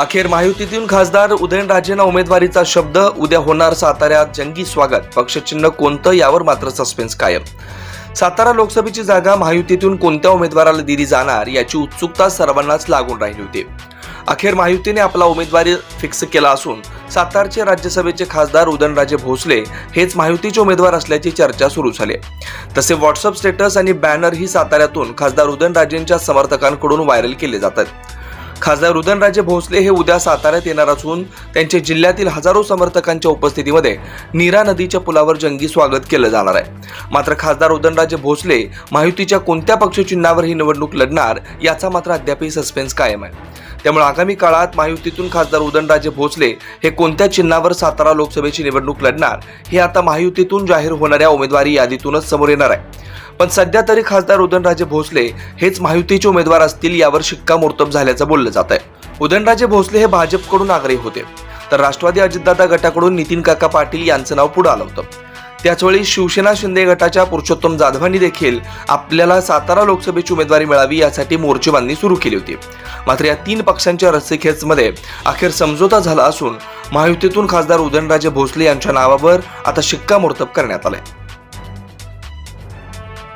अखेर महायुतीतून खासदार उदयनराजेंना उमेदवारीचा शब्द उद्या होणार साताऱ्यात जंगी स्वागत. पक्षचिन्ह कोणतं यावर मात्र सस्पेन्स कायम. सातारा लोकसभेची जागा महायुतीतून कोणत्या उमेदवाराला दिली जाणार याची उत्सुकता सर्वांनाच लागून राहिली होती. अखेर महायुतीने आपला उमेदवारी फिक्स केला असून सातारचे राज्यसभेचे खासदार उदयनराजे भोसले हेच महायुतीचे उमेदवार असल्याची चर्चा सुरू झाली. तसे व्हॉट्सअप स्टेटस आणि बॅनर ही साताऱ्यातून खासदार उदयनराजेंच्या समर्थकांकडून व्हायरल केले जातात. खासदार उदयनराजे भोसले हे उद्या साताऱ्यात येणार असून त्यांचे जिल्ह्यातील हजारो समर्थकांच्या उपस्थितीमध्ये नीरा नदीच्या पुलावर जंगी स्वागत केलं जाणार आहे. मात्र खासदार उदयनराजे भोसले महायुतीच्या कोणत्या पक्षचिन्हावर ही निवडणूक लढणार याचा मात्र अद्यापही सस्पेन्स कायम आहे. त्यामुळे आगामी काळात महायुतीतून खासदार उदयनराजे भोसले हे कोणत्या चिन्हावर सातारा लोकसभेची निवडणूक लढणार हे आता महायुतीतून जाहीर होणाऱ्या उमेदवारी यादीतूनच समोर येणार आहे. पण सध्या तरी खासदार उदयनराजे भोसले हेच महायुतीचे उमेदवार असतील यावर शिक्कामोर्तब झाल्याचं बोललं जात आहे उदयनराजे भोसले हे भाजपकडून आग्रही होते. तर राष्ट्रवादी अजितदादा गटाकडून नितीन काका पाटील यांचं नाव पुढे आलं होतं. त्याचवेळी शिवसेना शिंदे गटाच्या पुरुषोत्तम जाधवांनी देखील आपल्याला सातारा लोकसभेची उमेदवारी मिळावी यासाठी मोर्चेबांधणी सुरू केली होती. मात्र या तीन पक्षांच्या रस्सीखेचमध्ये अखेर समझोता झाला असून महायुतीतून खासदार उदयनराजे भोसले यांच्या नावावर आता शिक्कामोर्तब करण्यात आलंय.